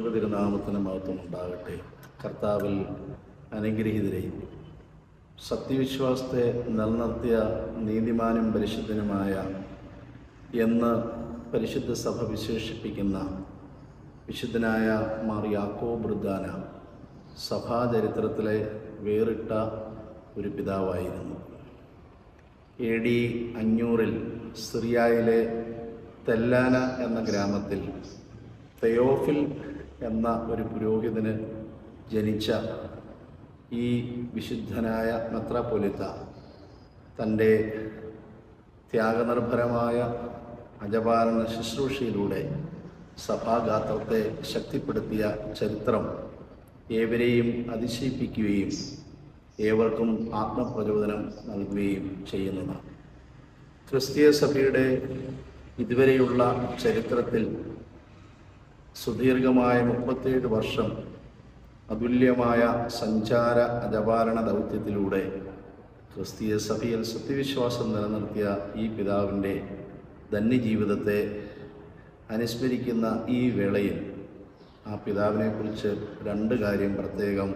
ദൈവതിരുനാമത്തിന് മഹത്വം ഉണ്ടാകട്ടെ. കർത്താവിൽ അനുഗ്രഹീതരെ സത്യവിശ്വാസത്തെ നിലനിർത്തിയ നീതിമാനും പരിശുദ്ധനുമായ എന്ന് പരിശുദ്ധ സഭ വിശേഷിപ്പിക്കുന്ന വിശുദ്ധനായ മാർ യാക്കോ ബൃദ്ദാന സഭാചരിത്രത്തിലെ വേറിട്ട ഒരു പിതാവായിരുന്നു. എ ഡി അഞ്ഞൂറിൽ സിറിയയിലെ തെല്ലാന എന്ന ഗ്രാമത്തിൽ തെയോഫിൽ എന്ന ഒരു പുരോഹിതന് ജനിച്ച ഈ വിശുദ്ധനായ മെത്രാപൊലിത്ത തന്റെ ത്യാഗനിർഭരമായ അജപാലന ശുശ്രൂഷയിലൂടെ സഭാഗാത്രത്തെ ശക്തിപ്പെടുത്തിയ ചരിത്രം ഏവരെയും അതിശയിപ്പിക്കുകയും ഏവർക്കും ആത്മപ്രചോദനം നൽകുകയും ചെയ്യുന്നതാണ്. ക്രിസ്തീയ സഭയുടെ ഇതുവരെയുള്ള ചരിത്രത്തിൽ സുദീർഘമായ മുപ്പത്തേഴ് വർഷം അതുല്യമായ സഞ്ചാര അജപാലന ദൗത്യത്തിലൂടെ ക്രിസ്തീയ സഭയിൽ സത്യവിശ്വാസം നിലനിർത്തിയ ഈ പിതാവിന്റെ ധന്യജീവിതത്തെ അനുസ്മരിക്കുന്ന ഈ വേളയിൽ ആ പിതാവിനെക്കുറിച്ച് രണ്ട് കാര്യം പ്രത്യേകം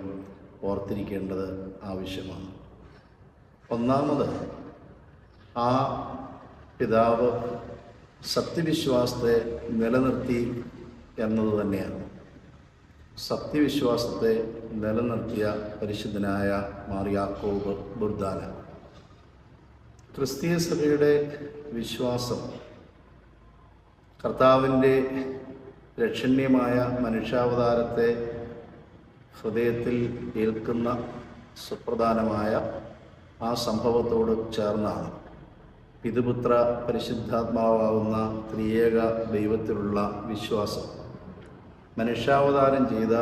ഓർത്തിരിക്കേണ്ടത് ആവശ്യമാണ്. ഒന്നാമത് ആ പിതാവ് സത്യവിശ്വാസത്തെ നിലനിർത്തി എന്നത് തന്നെയാണ്. സത്യവിശ്വാസത്തെ നിലനിർത്തിയ പരിശുദ്ധനായ മാറിയാക്കോബ് ബുർദാന. ക്രിസ്തീയ സഭയുടെ വിശ്വാസം കർത്താവിന്റെ രക്ഷണീയമായ മനുഷ്യാവതാരത്തെ ഹൃദയത്തിൽ ഏൽക്കുന്ന സുപ്രധാനമായ ആ സംഭവത്തോട് ചേർന്നാണ് പിതുപുത്ര പരിശുദ്ധാത്മാവാകുന്ന ത്രിയേക ദൈവത്തിലുള്ള വിശ്വാസം. മനുഷ്യാവതാരം ചെയ്ത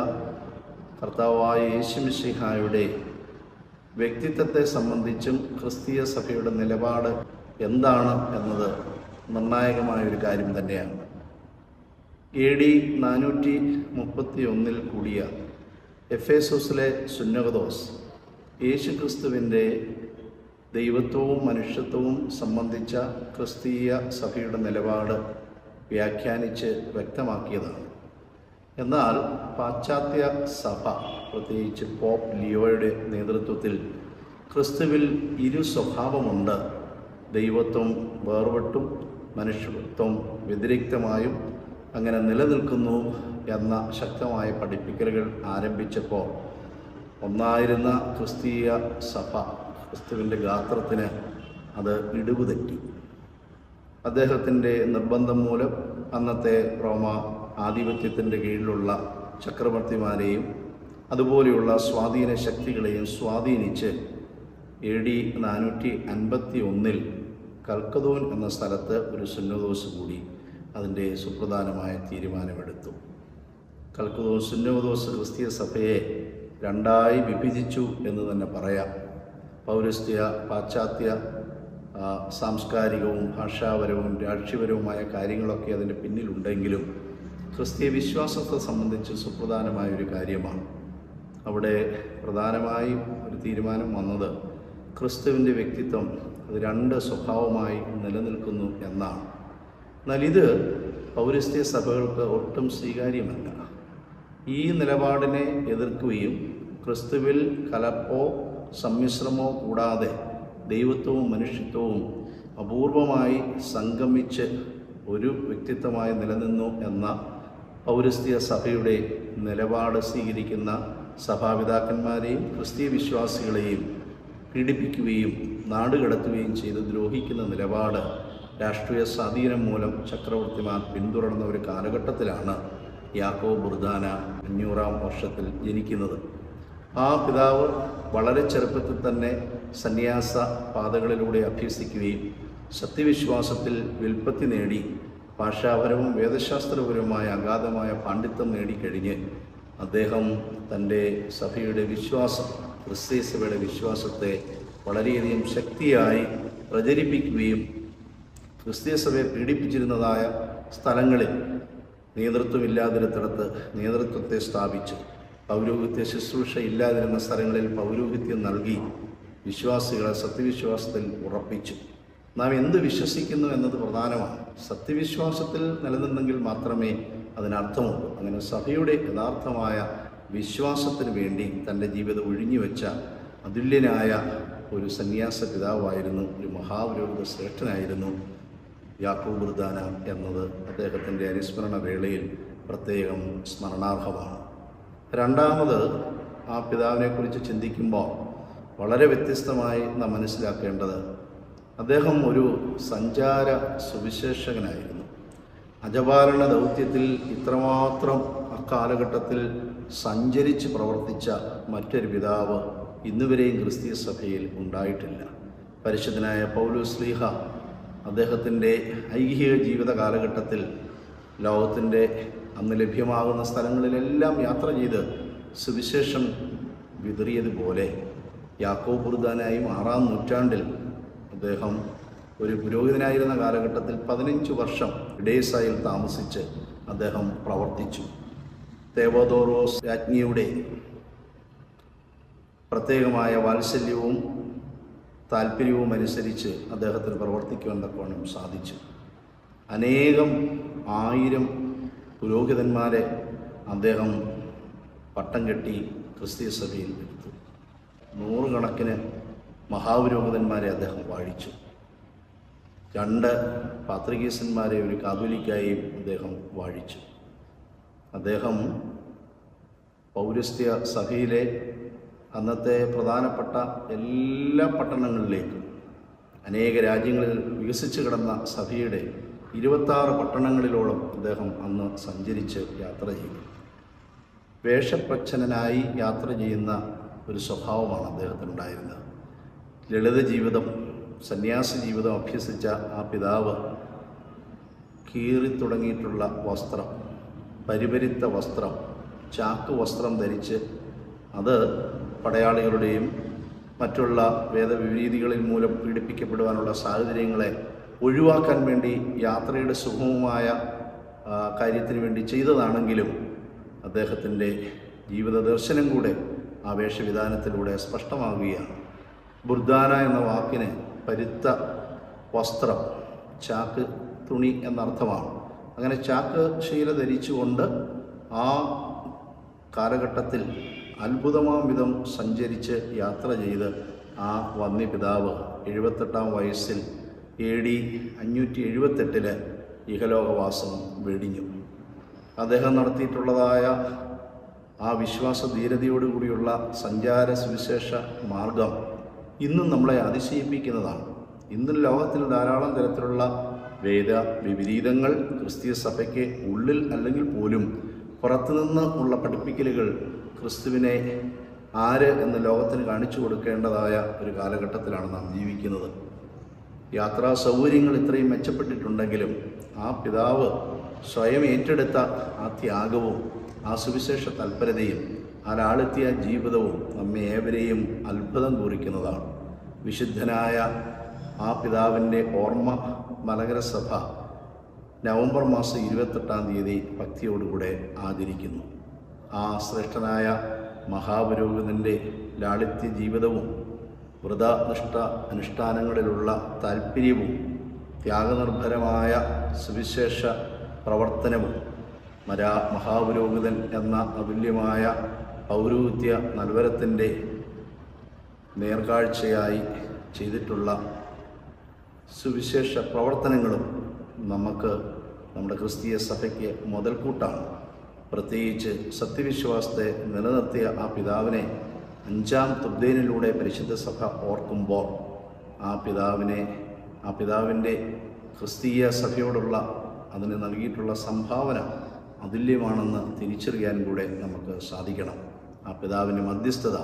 കർത്താവായ യേശു മിശിഹായുടെ വ്യക്തിത്വത്തെ സംബന്ധിച്ചും ക്രിസ്തീയ സഭയുടെ നിലപാട് എന്താണ് എന്നത് നിർണായകമായ ഒരു കാര്യം തന്നെയാണ്. എ ഡി നാനൂറ്റി മുപ്പത്തി ഒന്നിൽ കൂടിയ എഫേസോസിലെ സുന്നകദോസ് യേശു ക്രിസ്തുവിന്റെ ദൈവത്വവും മനുഷ്യത്വവും സംബന്ധിച്ച ക്രിസ്തീയ സഭയുടെ നിലപാട് വ്യാഖ്യാനിച്ച് വ്യക്തമാക്കിയതാണ്. എന്നാൽ പാശ്ചാത്യ സഭ പ്രത്യേകിച്ച് പോപ്പ് ലിയോയുടെ നേതൃത്വത്തിൽ ക്രിസ്തുവിൽ ഇരു സ്വഭാവമുണ്ട്. ദൈവത്വം വേർപെട്ടും മനുഷ്യത്വം വ്യതിരിക്തമായും അങ്ങനെ നിലനിൽക്കുന്നു എന്ന ശക്തമായ പഠിപ്പിക്കലുകൾ ആരംഭിച്ചപ്പോൾ ഒന്നായിരുന്ന ക്രിസ്തീയ സഭ ക്രിസ്തുവിന്റെ ഗാത്രത്തിന് അത് ഇടിവുതെറ്റി. അദ്ദേഹത്തിന്റെ നിർബന്ധം മൂലം അന്നത്തെ റോമ ആധിപത്യത്തിന്റെ കീഴിലുള്ള ചക്രവർത്തിമാരെയും അതുപോലെയുള്ള സ്വാധീന ശക്തികളെയും സ്വാധീനിച്ച് എ ഡി നാനൂറ്റി അൻപത്തി ഒന്നിൽ കൽക്കതോൻ എന്ന സ്ഥലത്ത് ഒരു സുന്നദോസ് കൂടി അതിന്റെ സുപ്രധാനമായ തീരുമാനമെടുത്തു. കൽക്കതോ സുന്നദോസ് ക്രിസ്തീയ സഭയെ രണ്ടായി വിഭജിച്ചു എന്ന് തന്നെ പറയാം. പൗരസ്ത്യ പാശ്ചാത്യ സാംസ്കാരികവും ഭാഷാപരവും രാഷ്ട്രീയപരവുമായ കാര്യങ്ങളൊക്കെ അതിന്റെ പിന്നിലുണ്ടെങ്കിലും ക്രിസ്തീയ വിശ്വാസത്തെ സംബന്ധിച്ച് സുപ്രധാനമായ ഒരു കാര്യമാണ്. അവിടെ പ്രധാനമായും ഒരു തീരുമാനം വന്നത് ക്രിസ്തുവിന്റെ വ്യക്തിത്വം അത് രണ്ട് സ്വഭാവമായി നിലനിൽക്കുന്നു എന്നാണ്. എന്നാൽ ഇത് പൗരസ്ത്യ സഭകൾക്ക് ഒട്ടും സ്വീകാര്യമല്ല. ഈ നിലപാടിനെ എതിർക്കുകയും ക്രിസ്തുവിൽ കലപ്പോ സമ്മിശ്രമോ കൂടാതെ ദൈവത്വവും മനുഷ്യത്വവും അപൂർവമായി സംഗമിച്ച് ഒരു വ്യക്തിത്വമായി നിലനിന്നു എന്ന പൗരസ്ത്യ സഭയുടെ നിലപാട് സ്വീകരിക്കുന്ന സഭാപിതാക്കന്മാരെയും ക്രിസ്തീയ വിശ്വാസികളെയും പീഡിപ്പിക്കുകയും നാടുകടത്തുകയും ചെയ്ത് ദ്രോഹിക്കുന്ന നിലപാട് രാഷ്ട്രീയ സ്വാധീനം മൂലം ചക്രവർത്തിമാർ പിന്തുടർന്ന ഒരു കാലഘട്ടത്തിലാണ് യാക്കോ ബുർദാന അഞ്ഞൂറാം വർഷത്തിൽ ജനിക്കുന്നത്. ആ പിതാവ് വളരെ ചെറുപ്പത്തിൽ തന്നെ സന്യാസ പാതകളിലൂടെ അഭ്യസിക്കുകയും സത്യവിശ്വാസത്തിൽ വിൽപ്പത്തി നേടി ഭാഷാപരവും വേദശാസ്ത്രപരവുമായ അഗാധമായ പാണ്ഡിത്യം നേടിക്കഴിഞ്ഞ് അദ്ദേഹം തന്റെ സഭയുടെ വിശ്വാസം ക്രിസ്തീയ സഭയുടെ വിശ്വാസത്തെ വളരെയധികം ശക്തിയായി പ്രചരിപ്പിക്കുകയും ക്രിസ്തീയ സഭയെ പീഡിപ്പിച്ചിരുന്നതായ സ്ഥലങ്ങളിൽ നേതൃത്വമില്ലാതിരുന്നിടത്ത് നേതൃത്വത്തെ സ്ഥാപിച്ചു. പൗരോഹിത്യ ശുശ്രൂഷ ഇല്ലാതിരുന്ന സ്ഥലങ്ങളിൽ പൗരോഹിത്യം നൽകി വിശ്വാസികളെ സത്യവിശ്വാസത്തിൽ ഉറപ്പിച്ചു. നാം എന്ത് വിശ്വസിക്കുന്നു എന്നത് പ്രധാനമാണ്. സത്യവിശ്വാസത്തിൽ നിലനിന്നെങ്കിൽ മാത്രമേ അതിനർത്ഥമുള്ളൂ. അങ്ങനെ സഭയുടെ യഥാർത്ഥമായ വിശ്വാസത്തിന് വേണ്ടി തന്റെ ജീവിതം ഒഴിഞ്ഞുവെച്ച അതുല്യനായ ഒരു സന്യാസ പിതാവായിരുന്നു ഒരു മഹാപുരോഹിത ശ്രേഷ്ഠനായിരുന്നു യാക്കൂബ് ബുർദാന എന്നത് അദ്ദേഹത്തിന്റെ അനുസ്മരണ വേളയിൽ പ്രത്യേകം സ്മരണാർഹമാണ്. രണ്ടാമത് ആ പിതാവിനെക്കുറിച്ച് ചിന്തിക്കുമ്പോൾ വളരെ വ്യത്യസ്തമായി നാം മനസ്സിലാക്കേണ്ടത് അദ്ദേഹം ഒരു സഞ്ചാര സുവിശേഷകനായിരുന്നു. അജപാലന ദൗത്യത്തിൽ ഇത്രമാത്രം അക്കാലഘട്ടത്തിൽ സഞ്ചരിച്ച് പ്രവർത്തിച്ച മറ്റൊരു പിതാവ് ഇന്നുവരെയും ക്രിസ്തീയ സഭയിൽ ഉണ്ടായിട്ടില്ല. പരിശുദ്ധനായ പൗലുസ്ലീഹ അദ്ദേഹത്തിന്റെ ഐഹിക ജീവിത കാലഘട്ടത്തിൽ ലോകത്തിന്റെ അന്ന് ലഭ്യമാകുന്ന സ്ഥലങ്ങളിലെല്ലാം യാത്ര ചെയ്ത് സുവിശേഷം വിതറിയതുപോലെ. യാക്കോ ബുർദാനായും ആറാം നൂറ്റാണ്ടിൽ അദ്ദേഹം ഒരു പുരോഹിതനായിരുന്ന കാലഘട്ടത്തിൽ പതിനഞ്ച് വർഷം ഇഡേസായിൽ താമസിച്ച് അദ്ദേഹം പ്രവർത്തിച്ചു. തേവോദോറോസ് രാജ്ഞിയുടെ പ്രത്യേകമായ വാത്സല്യവും താല്പര്യവും അനുസരിച്ച് അദ്ദേഹത്തിന് പ്രവർത്തിക്കുവാൻ സാധിച്ചു. അനേകം ആയിരം പുരോഹിതന്മാരെ അദ്ദേഹം പട്ടം കെട്ടി ക്രിസ്തീയ സഭയിൽ എടുത്തു. നൂറുകണക്കിന് മഹാപുരോഹിതന്മാരെ അദ്ദേഹം വാഴിച്ചു. രണ്ട് പാത്രികീസന്മാരെ ഒരു കാതോലിക്കായും അദ്ദേഹം വാഴിച്ചു. അദ്ദേഹം പൗരസ്ത്യ സഭയിലെ അന്നത്തെ പ്രധാനപ്പെട്ട എല്ലാ പട്ടണങ്ങളിലേക്കും അനേക രാജ്യങ്ങളിൽ വികസിച്ചു കിടന്ന സഭയുടെ ഇരുപത്താറ് പട്ടണങ്ങളിലോളം അദ്ദേഹം അന്ന് സഞ്ചരിച്ച് യാത്ര ചെയ്തു. വേഷപ്രച്ഛനായി യാത്ര ചെയ്യുന്ന ഒരു സ്വഭാവമാണ് അദ്ദേഹത്തിനുണ്ടായിരുന്നത്. ലളിത ജീവിതം സന്യാസ ജീവിതം അഭ്യസിച്ച ആ പിതാവ് കീറിത്തുടങ്ങിയിട്ടുള്ള വസ്ത്രം പരിപരിത്ത വസ്ത്രം ചാക്ക് വസ്ത്രം ധരിച്ച് അത് പടയാളികളുടെയും മറ്റുള്ള വേദവിപരീതികളിൽ മൂലം പീഡിപ്പിക്കപ്പെടുവാനുള്ള സാഹചര്യങ്ങളെ ഒഴിവാക്കാൻ വേണ്ടി യാത്രയുടെ സുഗമമായ കാര്യത്തിന് വേണ്ടി ചെയ്തതാണെങ്കിലും അദ്ദേഹത്തിന്റെ ജീവിത ദർശനം കൂടെ ആ വേഷവിധാനത്തിലൂടെ സ്പഷ്ടമാവുകയാണ്. ബുർദാന എന്ന വാക്കിന് പരുത്ത വസ്ത്രം ചാക്ക് തുണി എന്നർത്ഥമാണ്. അങ്ങനെ ചാക്ക് ശീല ധരിച്ചുകൊണ്ട് ആ കാലഘട്ടത്തിൽ അത്ഭുതമാം വിധം സഞ്ചരിച്ച് യാത്ര ചെയ്ത് ആ വന്നി പിതാവ് എഴുപത്തെട്ടാം വയസ്സിൽ എ ഡി അഞ്ഞൂറ്റി എഴുപത്തെട്ടിൽ ഇഹലോകവാസം വെടിഞ്ഞു. അദ്ദേഹം നടത്തിയിട്ടുള്ളതായ ആ വിശ്വാസ ധീരതയോടുകൂടിയുള്ള സഞ്ചാര സുവിശേഷ മാർഗം ഇന്നും നമ്മളെ അതിശയിപ്പിക്കുന്നതാണ്. ഇന്നും ലോകത്തിൽ ധാരാളം തരത്തിലുള്ള വേദ വിപരീതങ്ങൾ ക്രിസ്തീയ സഭയ്ക്ക് ഉള്ളിൽ അല്ലെങ്കിൽ പോലും പുറത്തുനിന്ന് ഉള്ള പഠിപ്പിക്കലുകൾ ക്രിസ്തുവിനെ ആര് എന്ന് ലോകത്തിന് കാണിച്ചു കൊടുക്കേണ്ടതായ ഒരു കാലഘട്ടത്തിലാണ് നാം ജീവിക്കുന്നത്. യാത്രാ സൗകര്യങ്ങൾ ഇത്രയും മെച്ചപ്പെട്ടിട്ടുണ്ടെങ്കിലും ആ പിതാവ് സ്വയം ഏറ്റെടുത്ത ആ ത്യാഗവും ആ സുവിശേഷ തൽപരതയും ആ ജീവിതവും നമ്മെ ഏവരെയും അത്ഭുതം കുറിക്കുന്നതാണ്. വിശുദ്ധനായ ആ പിതാവിന്റെ ഓർമ്മ മലകര സഭ നവംബർ മാസം ഇരുപത്തെട്ടാം തീയതി ഭക്തിയോടുകൂടെ ആചരിക്കുന്നു. ആ ശ്രേഷ്ഠനായ മഹാപുരോഹിതന്റെ ലാളിത്യ ജീവിതവും വ്രതനിഷ്ഠ അനുഷ്ഠാനങ്ങളിലുള്ള താല്പര്യവും ത്യാഗനിർഭരമായ സുവിശേഷ പ്രവർത്തനവും മരാ മഹാപുരോഹിതൻ എന്ന അതുല്യമായ പൗരോഹിത്യ നൽവരത്തിന്റെ നേർക്കാഴ്ചയായി ചെയ്തിട്ടുള്ള സുവിശേഷ പ്രവർത്തനങ്ങളും നമുക്ക് നമ്മുടെ ക്രിസ്തീയ സഭയ്ക്ക് മുതൽക്കൂട്ടാണ്. പ്രത്യേകിച്ച് സത്യവിശ്വാസത്തെ നിലനിർത്തിയ ആ പിതാവിനെ അഞ്ചാം തുബ്ദേനിലൂടെ പരിശുദ്ധ സഭ ഓർക്കുമ്പോൾ ആ പിതാവിനെ ആ പിതാവിന്റെ ക്രിസ്തീയ സഭയോടുള്ള അതിന് നൽകിയിട്ടുള്ള സംഭാവന അതുല്യമാണെന്ന് തിരിച്ചറിയാൻ കൂടെ നമുക്ക് സാധിക്കണം. ആ പിതാവിന്റെ മധ്യസ്ഥത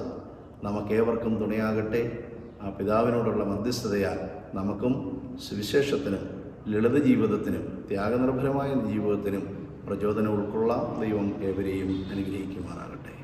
നമുക്കേവർക്കും തുണയാകട്ടെ. ആ പിതാവിനോടുള്ള മധ്യസ്ഥതയാൽ നമുക്കും സുവിശേഷത്തിനും ലളിത ജീവിതത്തിനും ത്യാഗനിർഭരമായ ജീവിതത്തിനും പ്രചോദനം ഉൾക്കൊള്ളാം. ദൈവം ഏവരെയും അനുഗ്രഹിക്കുമാറാകട്ടെ.